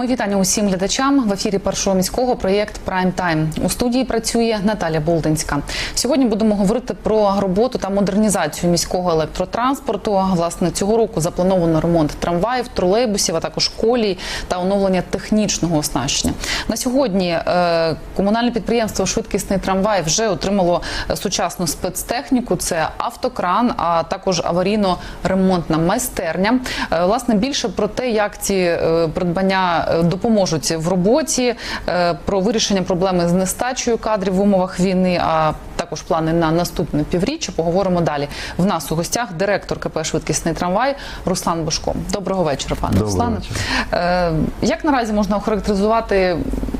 Мої вітання усім глядачам в ефірі першого міського проєкт Прайм Тайм. У студії працює Наталя Болдинська. Сьогодні будемо говорити про роботу та модернізацію міського електротранспорту. Власне, цього року заплановано ремонт трамваїв, тролейбусів, а також колій та оновлення технічного оснащення. На сьогодні е, комунальне підприємство Швидкісний трамвай вже отримало е, сучасну спецтехніку. Це автокран, а також аварійно-ремонтна майстерня. Е, Власне, більше про те, як ці е, придбання допоможуть в роботі, е, про вирішення проблеми з нестачею кадрів в умовах війни, а також плани на наступне півріччя. Поговоримо далі. В нас у гостях директор КП Швидкісний трамвай Руслан Бошко. Доброго вечора, пане Доброго Руслане. вечора. Е, Як наразі можна охарактеризувати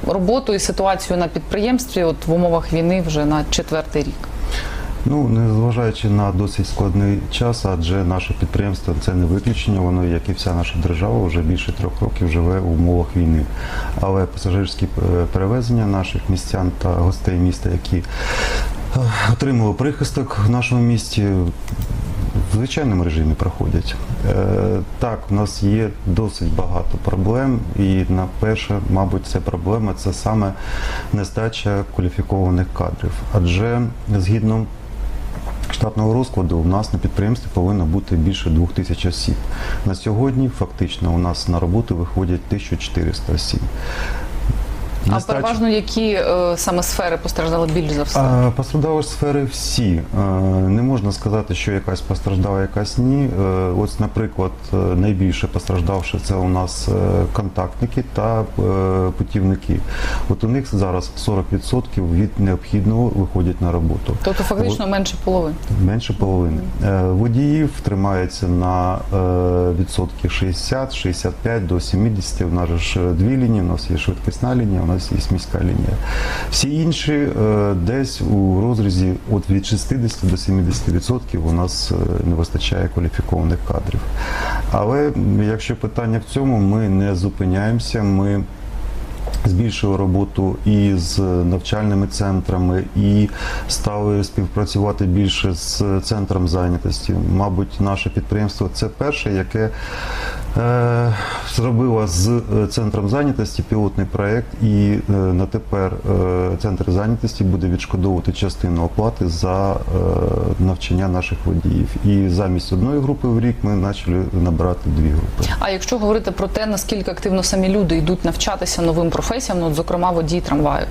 роботу і ситуацію на підприємстві от в умовах війни вже на четвертий рік? Ну, незважаючи на досить складний час, адже наше підприємство це не виключення, воно, як і вся наша держава, вже більше трьох років живе в умовах війни. Але пасажирські е, перевезення наших містян та гостей міста, які е, отримали прихисток в нашому місті, в звичайному режимі проходять. Е, так, у нас є досить багато проблем, і на перше, мабуть, це проблема це саме нестача кваліфікованих кадрів. Адже згідно штатного розкладу у нас на підприємстві повинно бути більше двох тисяч осіб. На сьогодні фактично у нас на роботу виходять 1400 осіб. А переважно які е, саме сфери постраждали більш за все? А, Постраждали сфери всі. Е, Не можна сказати, що якась постраждала, якась ні. Е, Ось, наприклад, е, найбільше постраждавши це у нас контактники та путівники. От у них зараз 40% від необхідного виходять на роботу. Тобто фактично менше половини. Менше половини. Е, Водіїв тримається на відсотки 60-65 до 70. У нас ж дві лінії, у нас є швидкісна лінія, нас є міська лінія. Всі інші е, десь у розрізі от від 60 до 70 відсотків у нас е, не вистачає кваліфікованих кадрів. Але якщо питання в цьому, ми не зупиняємося. Ми збільшили роботу і з навчальними центрами, і стали співпрацювати більше з центром зайнятості. Мабуть, наше підприємство це перше, яке е, зробило з е, центром зайнятості пілотний проект, і е, на тепер центр зайнятості буде відшкодовувати частину оплати за навчання наших водіїв. І замість одної групи в рік ми почали набирати дві групи. А якщо говорити про те, наскільки активно самі люди йдуть навчатися новим професіям, ну, зокрема водій трамваю,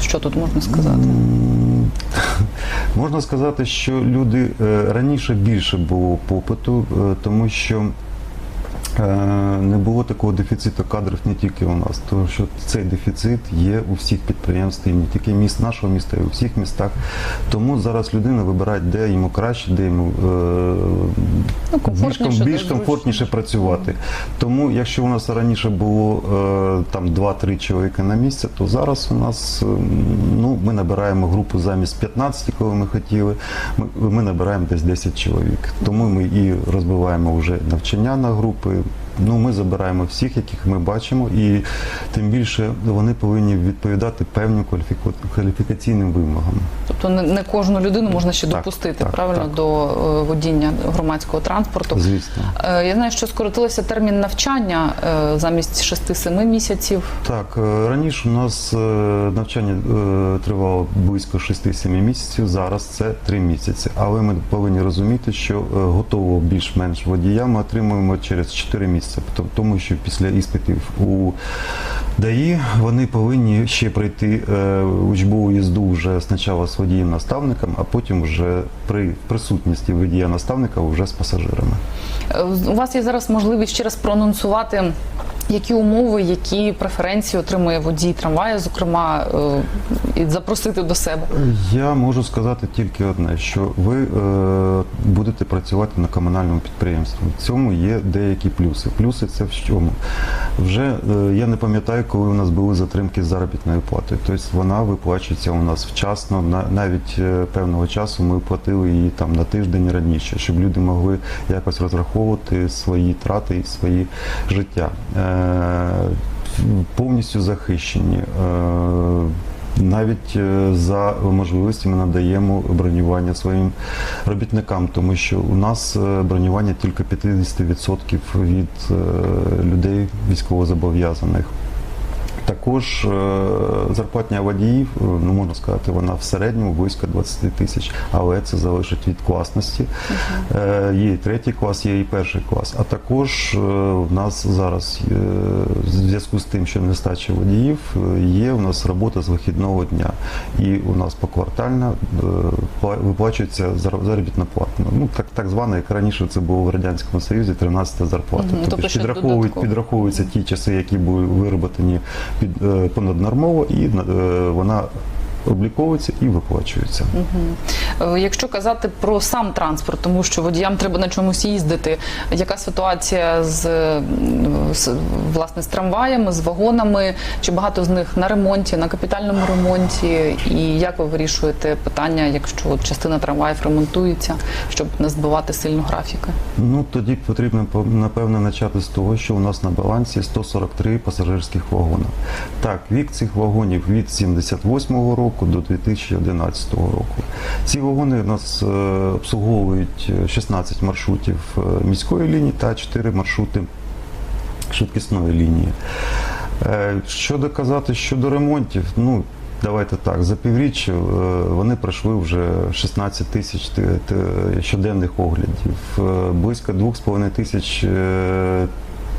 що тут можна сказати? Можна сказати, що люди раніше більше було попиту, тому що не було такого дефіциту кадрів не тільки у нас, тому що цей дефіцит є у всіх підприємствах, і не тільки міст нашого міста, і у всіх містах. Тому зараз людина вибирає, де йому краще, де йому е, Ну, більш, комфортніше, більш комфортніше працювати. Тому, якщо у нас раніше було е, там 2-3 чоловіка на місце, то зараз у нас е, ну, ми набираємо групу замість 15, коли ми хотіли, ми, ми набираємо десь 10 чоловік. Тому ми і розбиваємо вже навчання на групи. Ну, ми забираємо всіх, яких ми бачимо, і тим більше вони повинні відповідати певним кваліфікаційним вимогам. Тобто не, кожну людину можна ще Так, допустити так, правильно так. до е, водіння громадського транспорту. Звісно. Е, Я знаю, що скоротилося термін навчання е, замість 6-7 місяців. Так, раніше у нас навчання тривало близько 6-7 місяців, зараз це 3 місяці. Але ми повинні розуміти, що готового більш-менш водія ми отримуємо через 4 місяці, Том- тому що після іспитів у ДАІ вони повинні ще пройти е, учбову їзду вже спочатку з водієм-наставником, а потім вже при присутності водія-наставника вже з пасажирами. Е, У вас є зараз можливість ще раз проанонсувати, які умови, які преференції отримує водій трамваю, зокрема, е, і запросити до себе. Я можу сказати тільки одне, що ви е, будете працювати на комунальному підприємстві. В цьому є деякі плюси. Плюси це в чому? Вже е, я не пам'ятаю, коли у нас були затримки з заробітною платою. Тобто вона виплачується у нас вчасно. На, навіть певного часу ми платили її там на тиждень раніше, щоб люди могли якось розраховувати свої трати і свої життя. Е, повністю захищені. Е, навіть е, за можливості ми надаємо бронювання своїм робітникам, тому що у нас бронювання тільки 50% від людей людей військовозобов'язаних. Також е, зарплатня водіїв, е, ну можна сказати, вона в середньому близько 20 тисяч, але це залежить від класності. Е, Є і третій клас, є і перший клас. А також в нас зараз в зв'язку з тим, що нестача водіїв, є у нас робота з вихідного дня. І у нас поквартально пла- виплачується заробітна плата. Ну так, так звана, як раніше це було в радянському Союзі, 13 зарплата. Мгм, тобто тобто підраховують, підраховуються ті часи, які були вироблені понаднормово, і е, вона обліковується і виплачується. Е, Якщо казати про сам транспорт, тому що водіям треба на чомусь їздити, яка ситуація з, е, з власне з трамваями, з вагонами? Чи багато з них на ремонті, на капітальному ремонті? І як ви вирішуєте питання, якщо частина трамваїв ремонтується, щоб не збивати сильно графіки? Ну тоді потрібно по- напевно почати з того, що у нас на балансі 143 пасажирських вагона. Так, вік цих вагонів від 78-го року до 2011 року. Ці вагони у нас е, обслуговують е, 16 маршрутів е, міської лінії та 4 маршрути швидкісної лінії. Е, Що доказати щодо ремонтів, ну давайте так, за півріччя е, вони пройшли вже 16 тисяч щоденних оглядів, е, близько 2,5 тисяч е,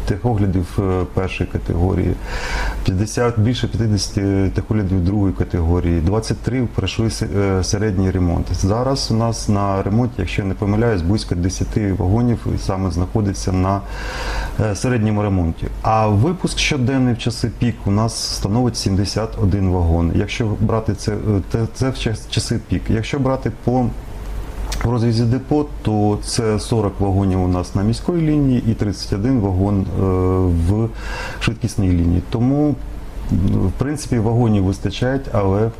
техоглядів е, першої категорії, 50, більше 50 техоглядів другої категорії, 23 пройшли е, середній ремонт. Зараз у нас на ремонті, якщо я не помиляюсь, близько 10 вагонів саме знаходиться на е, середньому ремонті. А випуск щоденний в часи пік у нас становить 71 вагон. Якщо брати це, це в часи пік. Якщо брати по в розрізі депо, то це 40 вагонів у нас на міській лінії і 31 вагон е, в швидкісній лінії. Тому, в принципі, вагонів вистачає, але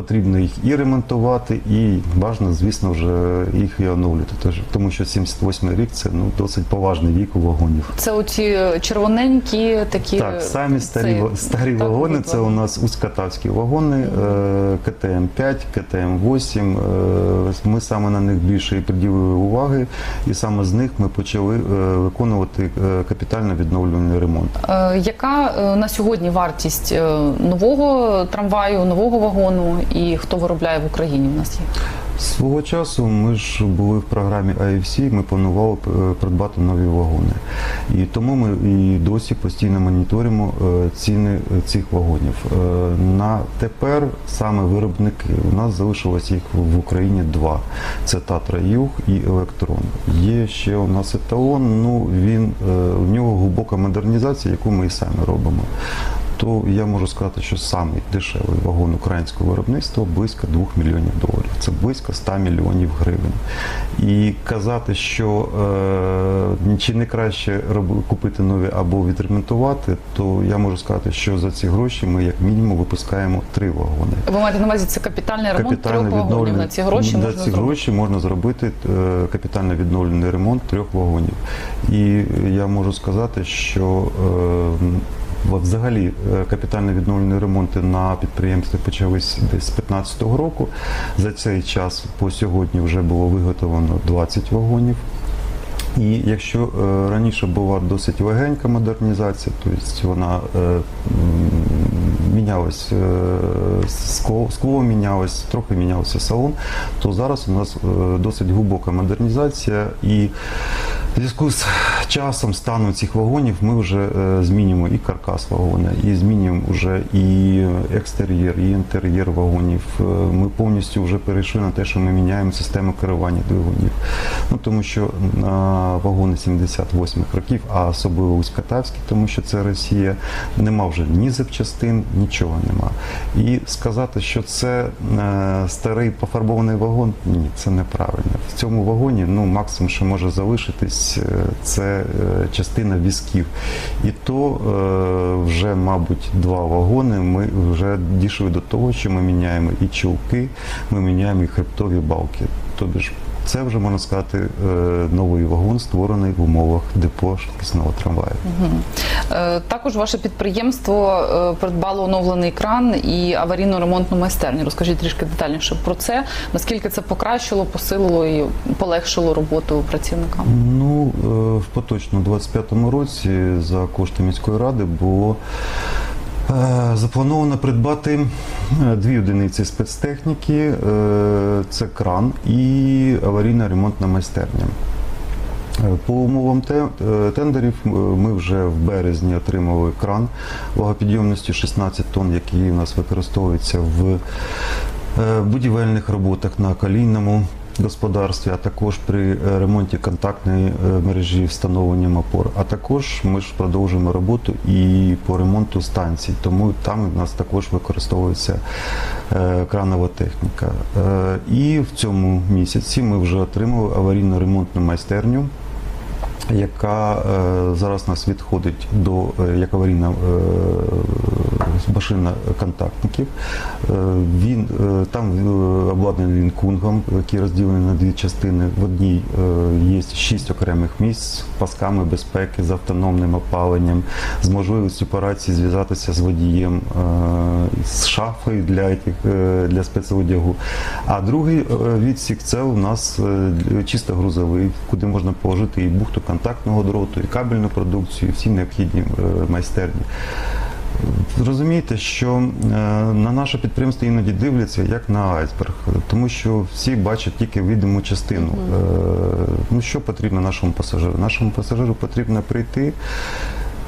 потрібно їх і ремонтувати, і бажано, звісно, вже їх і оновлювати. Тож- Тому що 78 рік це ну, досить поважний вік у вагонів. Це оці червоненькі такі Так, самі старі, це- старі так, вагони це у нас узькотавські вагони е, КТМ-5, КТМ-8. Е, Ми саме на них більше і приділили уваги, і саме з них ми почали е, виконувати капітально відновлювальний ремонт. Яка на сьогодні вартість нового трамваю, нового вагону і хто виробляє в Україні? У нас є Свого часу ми ж були в програмі AFC, ми планували е, придбати нові вагони. І тому ми і досі постійно моніторимо е, ціни цих вагонів. Е, На тепер саме виробники у нас залишилось їх в Україні два: це Татра Юг і Електрон. Є ще у нас еталон. Ну він у нього глибока модернізація, яку ми і самі робимо то я можу сказати, що самий дешевий вагон українського виробництва близько 2 мільйонів доларів. Це близько 100 мільйонів гривень. І казати, що е, чи не краще купити нові або відремонтувати, то я можу сказати, що за ці гроші ми як мінімум випускаємо три вагони. ви маєте на увазі це капітальний ремонт трьох вагонів. На ці гроші на можна ці зробити. гроші можна зробити е, капітально відновлений ремонт трьох вагонів. І я можу сказати, що е, Взагалі е, капітально відновлені ремонти на підприємстві почались десь з 2015 року. За цей час по сьогодні вже було виготовлено 20 вагонів. І якщо е, раніше була досить легенька модернізація, тобто вона е, м, мінялась, е, скло, скло мінялось, трохи мінявся салон, то зараз у нас досить глибока модернізація і в зв'язку з часом стану цих вагонів ми вже е, змінюємо і каркас вагона, і змінюємо вже і екстер'єр, і інтер'єр вагонів. Е, Ми повністю вже перейшли на те, що ми міняємо систему керування двигунів. Ну тому що на вагони 78-х років, а особливо Уськотавські, тому що це Росія, нема вже ні запчастин, нічого нема. І сказати, що це е, старий пофарбований вагон, ні, це неправильно. В цьому вагоні ну максимум, що може залишитись, е, це е, частина візків. І то е, вже, мабуть, два вагони. Ми вже дійшли до того, що ми міняємо і чулки, ми міняємо і хребтові балки. Тобі ж це вже можна сказати е, новий вагон, створений в умовах депо швидкісного трамваю. Е, Також ваше підприємство е, придбало оновлений кран і аварійно-ремонтну майстерню. Розкажіть трішки детальніше про це. Наскільки це покращило, посилило і полегшило роботу працівникам? Ну, в поточному 25-му році за кошти міської ради було заплановано придбати е, дві одиниці спецтехніки: е, це кран і аварійна ремонтна майстерня. Е, По умовам е, тендерів е, ми вже в березні отримали кран вагопідйомністю 16 тонн, який у нас використовується в е, будівельних роботах на колійному господарстві, а також при е, ремонті контактної е, мережі встановленням опор. А також ми ж продовжуємо роботу і по ремонту станцій, тому там у нас також використовується е, кранова техніка. І в цьому місяці ми вже отримали аварійно-ремонтну майстерню яка е, зараз нас відходить до е, як аварійна е, машина контактників. Він там обладнаний він кунгом, який розділений на дві частини. В одній є шість окремих місць з пасками безпеки, з автономним опаленням, з можливістю операції зв'язатися з водієм, з шафою для, для спецодягу. А другий відсік це у нас чисто грузовий, куди можна положити і бухту контактного дроту, і кабельну продукцію, і всі необхідні е, майстерні. Розумієте, що е, на наше підприємство іноді дивляться як на айсберг, тому що всі бачать тільки видиму частину. Е, Ну що потрібно нашому пасажиру? Нашому пасажиру потрібно прийти.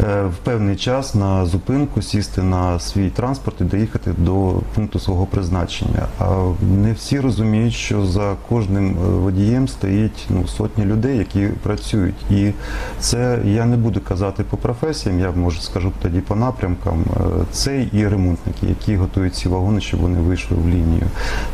Е, В певний час на зупинку сісти на свій транспорт і доїхати до пункту свого призначення. А не всі розуміють, що за кожним е, водієм стоїть ну, сотні людей, які працюють. І це я не буду казати по професіям, я може скажу тоді по напрямкам. Е, Це і ремонтники, які готують ці вагони, щоб вони вийшли в лінію.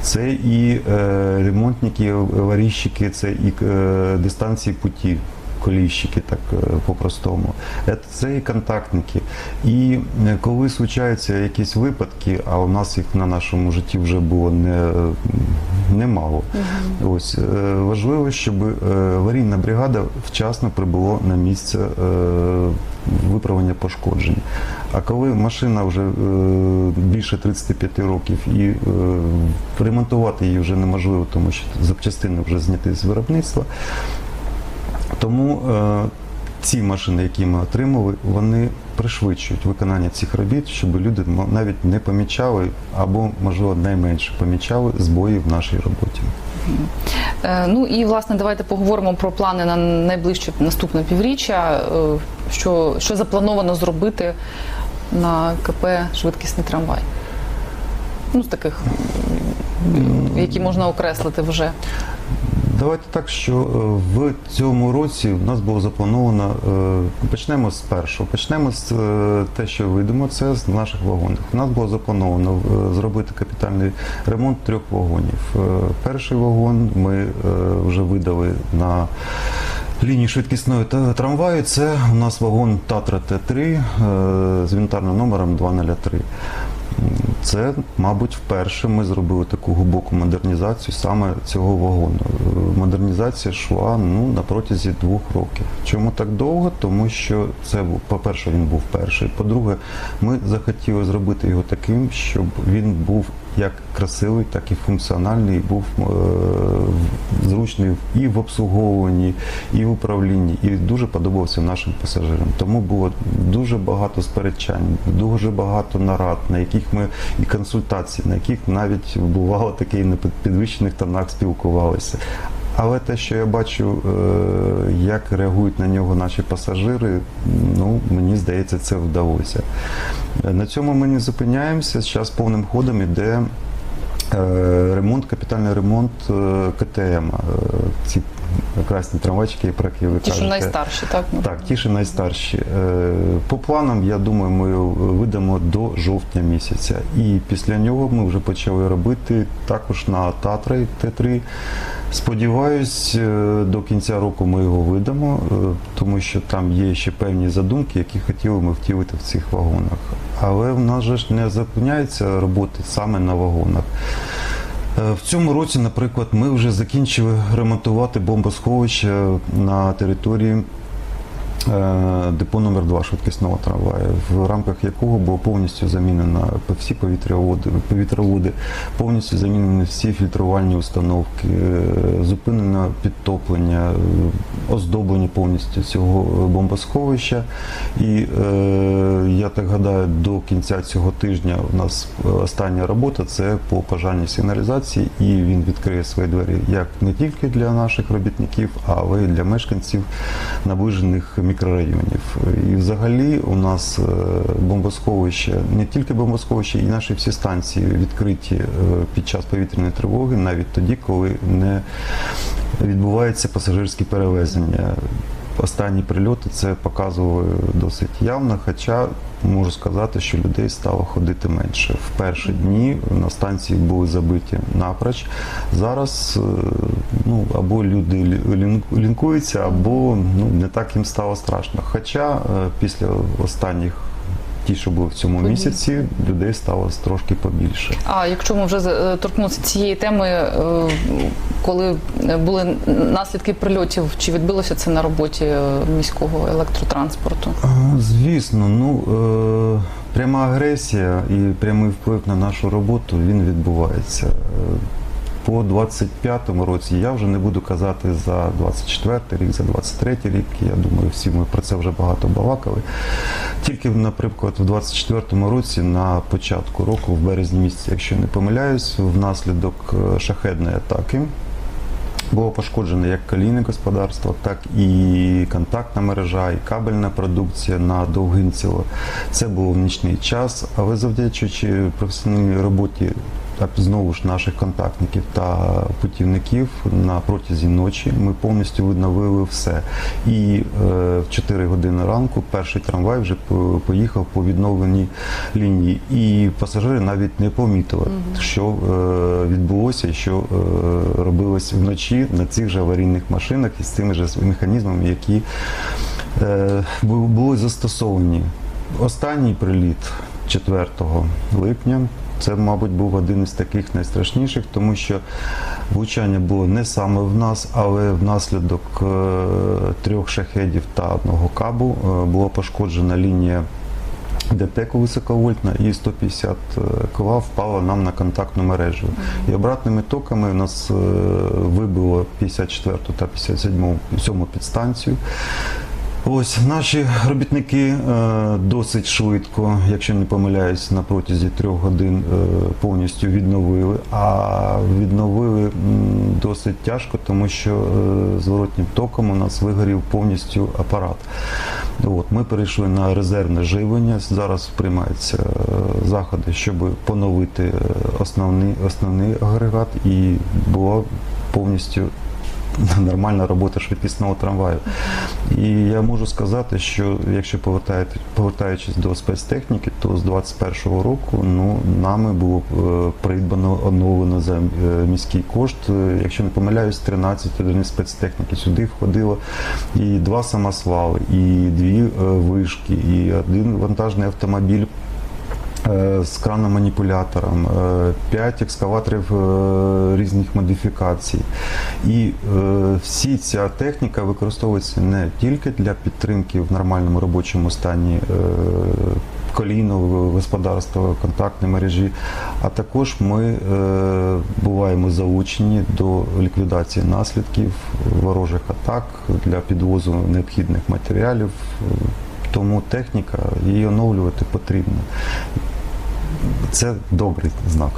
Це і е, ремонтники, аварійщики, це і е, дистанції путі. Колійщики, так е, по-простому. Е, Це і контактники. І е, коли случаються якісь випадки, а у нас їх на нашому житті вже було не, немало. Ось е, важливо, щоб аварійна бригада вчасно прибула на місце виправлення пошкоджень. А коли машина вже більше 35 років і ремонтувати її вже неможливо, тому що запчастини вже зняті з виробництва. Тому е, ці машини, які ми отримали, вони пришвидшують виконання цих робіт, щоб люди навіть не помічали або, можливо, найменше помічали збої в нашій роботі. Е, Ну і власне давайте поговоримо про плани на найближче наступне півріччя. Е, Що, що заплановано зробити на КП швидкісний трамвай? Ну, з таких, які можна окреслити вже. Давайте так, що е, в цьому році в нас було заплановано. е, Почнемо з першого. Почнемо з е, те, що видимо, це з наших вагонів. У нас було заплановано зробити капітальний ремонт трьох вагонів. Перший вагон ми вже видали на лінії швидкісної трамваю. Це у нас вагон Татра Т3 е, з інвентарним номером 203. Це, мабуть, вперше ми зробили таку глибоку модернізацію саме цього вагону. Е, Модернізація йшла ну, на протязі двох років. Чому так довго? Тому що це по-перше, він був перший. По-друге, ми захотіли зробити його таким, щоб він був як красивий, так і функціональний, був е, зручний і в обслуговуванні, і в управлінні, і дуже подобався нашим пасажирам. Тому було дуже багато сперечань, дуже багато нарад, на яких ми і консультацій, на яких навіть бувало таке і на під- підвищених тонах спілкувалися. Але те, що я бачу, е, як реагують на нього наші пасажири, ну мені здається, це вдалося. Е, На цьому ми не зупиняємося. Зараз повним ходом іде е, ремонт, капітальний ремонт КТМ. Ці красні трамвайчики, про які ви Ті, що найстарші, так? Так, ті, що найстарші. Е, По планам, я думаю, ми його видамо до жовтня місяця. І після нього ми вже почали робити також на Татри Т3. Сподіваюсь, е, до кінця року ми його видамо, е, тому що там є ще певні задумки, які хотіли ми втілити в цих вагонах. Але в нас же ж не зупиняється роботи саме на вагонах. Е, В цьому році, наприклад, ми вже закінчили ремонтувати бомбосховище на території депо номер 2 швидкісного трамваю, в рамках якого було повністю замінено всі повітряводи, повітроводи, повністю замінені всі фільтрувальні установки, е, зупинено підтоплення, е, оздоблення повністю цього бомбосховища. І е, я так гадаю, до кінця цього тижня у нас е, остання робота це по пожарній сигналізації, і він відкриє свої двері як не тільки для наших робітників, але й для мешканців наближених мікрорайонів. І взагалі у нас е, бомбосховище, не тільки бомбосховище, і наші всі станції відкриті е, під час повітряної тривоги, навіть тоді, коли не відбуваються пасажирські перевезення. Останні прильоти це показували досить явно, хоча можу сказати, що людей стало ходити менше. В перші дні на станції були забиті напроч. Зараз е, ну, або люди лі- лінкуються, або ну, не так їм стало страшно. Хоча е, після останніх ті, що були в цьому місяці, людей стало трошки побільше. А якщо ми вже е, торкнулися цієї теми, е, коли були наслідки прильотів, чи відбилося це на роботі е, міського електротранспорту? Звісно, ну пряма агресія і прямий вплив на нашу роботу він відбувається. По 25-му році я вже не буду казати за 24-й рік, за 23-й рік. Я думаю, всі ми про це вже багато балакали. Тільки, наприклад, в 24-му році на початку року, в березні місяці, якщо не помиляюсь, внаслідок е, шахедної атаки було пошкоджено як калійне господарство, так і контактна мережа, і кабельна продукція на Довгинцево. Це було в нічний час, але завдячуючи професійній роботі так, знову ж наших контактників та путівників на протязі ночі ми повністю відновили все. І е, в 4 години ранку перший трамвай вже поїхав по відновленій лінії. І пасажири навіть не помітили, що е, відбулося що е, робилось вночі на цих же аварійних машинах із тими ж механізмами, які е, були застосовані. Останній приліт 4 липня. Це, мабуть, був один із таких найстрашніших, тому що влучання було не саме в нас, але внаслідок е, трьох шахедів та одного кабу е, була пошкоджена лінія ДТЕКу високовольтна і 150 кВт впала нам на контактну мережу. І обратними токами у нас е, вибило 54 та 57 сьому підстанцію. Ось наші робітники е, досить швидко, якщо не помиляюсь, на протязі трьох годин е, повністю відновили. А відновили досить тяжко, тому що е, зворотнім током у нас вигорів повністю апарат. От, ми перейшли на резервне живлення. Зараз приймаються заходи, щоб поновити основний, основний агрегат і було повністю нормальна робота швидкісного трамваю. І я можу сказати, що якщо повертаючись до спецтехніки, то з 21-го року ну, нами було е, придбано, оновлено за е, міський кошт. Е, Якщо не помиляюсь, 13 одиниць спецтехніки сюди входило і два самосвали, і дві вишки, і один вантажний автомобіль з краном-маніпулятором, 5 екскаваторів е, різних модифікацій. І е, всі ця техніка використовується не тільки для підтримки в нормальному робочому стані е, колійного господарства, контактної мережі, а також ми е, буваємо залучені до ліквідації наслідків ворожих атак для підвозу необхідних матеріалів. Тому техніка її оновлювати потрібно. Це добрий знак.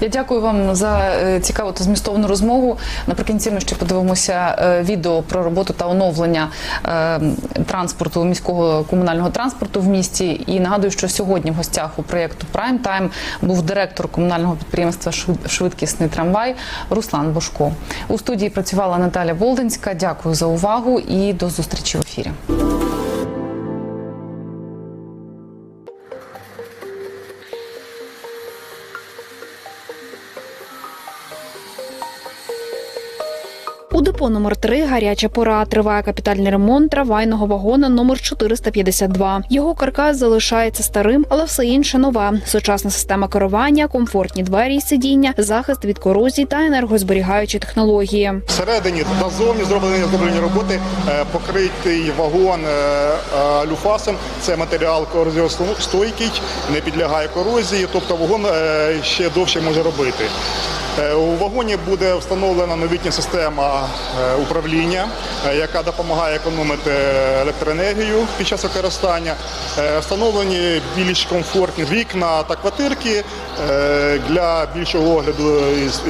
Я дякую вам за е, цікаву та змістовну розмову. Наприкінці ми ще подивимося е, відео про роботу та оновлення е, транспорту міського комунального транспорту в місті. І нагадую, що сьогодні в гостях у проєкту Prime Time був директор комунального підприємства Швидкісний трамвай Руслан Бошко. У студії працювала Наталя Болдинська. Дякую за увагу і до зустрічі в ефірі. У депо номер 3 гаряча пора триває капітальний ремонт трамвайного вагона номер 452. Його каркас залишається старим, але все інше нове. Сучасна система керування, комфортні двері і сидіння, захист від корозії та енергозберігаючі технології. Всередині та зовні зроблені зроблені роботи, е, покритий вагон е, е, люфасом. Це матеріал корозіостойкий, не підлягає корозії, тобто вагон ще довше може робити. Е, У вагоні буде встановлена новітня система е, управління, е, яка допомагає економити електроенергію під час використання. Встановлені більш комфортні вікна та квартирки для більшого огляду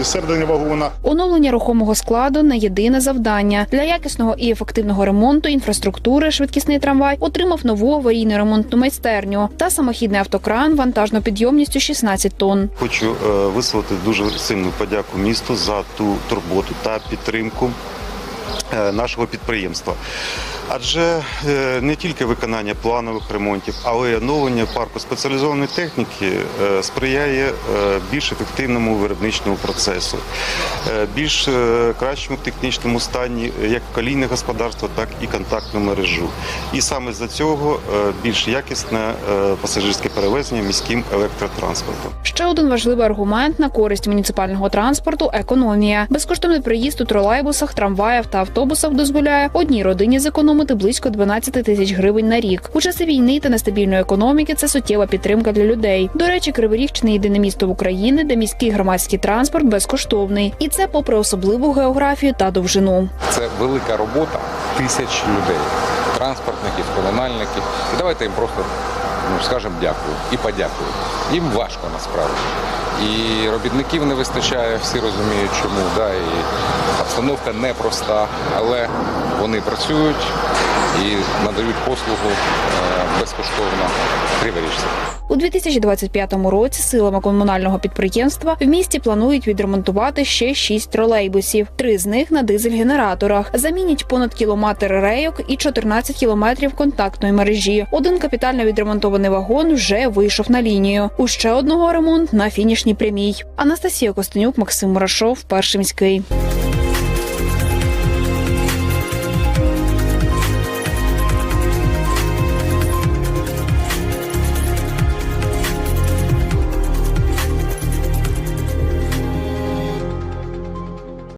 середини вагона. Оновлення рухомого складу не єдине завдання для якісного і ефективного ремонту інфраструктури. Швидкісний трамвай отримав нову аварійну ремонтну майстерню та самохідний автокран вантажною підйомністю 16 тонн. Хочу висловити дуже сильну подяку місту за ту турботу та підтримку нашого підприємства. Адже е, не тільки виконання планових ремонтів, але й оновлення парку спеціалізованої техніки е, сприяє е, більш ефективному виробничному процесу, е, більш е, кращому технічному стані як колійне господарство, так і контактну мережу. І саме за цього е, більш якісне е, пасажирське перевезення міським електротранспортом. Ще один важливий аргумент на користь муніципального транспорту економія. Безкоштовний приїзд у тролейбусах, трамваях та автобусах дозволяє одній родині зекономити близько 12 тисяч гривень на рік. У часи війни та нестабільної економіки це суттєва підтримка для людей. До речі, Кривий Ріг – чи не єдине місто в Україні, де міський громадський транспорт безкоштовний, і це попри особливу географію та довжину. Це велика робота тисяч людей, транспортників, комунальників. І давайте їм просто ну, скажемо дякую і подякую. Їм важко насправді. І робітників не вистачає, всі розуміють, чому. Да, і обстановка непроста, але вони працюють і надають послугу е, безкоштовно криворіжцям. У 2025 році силами комунального підприємства в місті планують відремонтувати ще шість тролейбусів. Три з них на дизель-генераторах. Замінять понад кілометр рейок і 14 кілометрів контактної мережі. Один капітально відремонтований вагон вже вийшов на лінію. У ще одного ремонт на фінішній прямій. Анастасія Костенюк, Максим Мурашов, перший міський.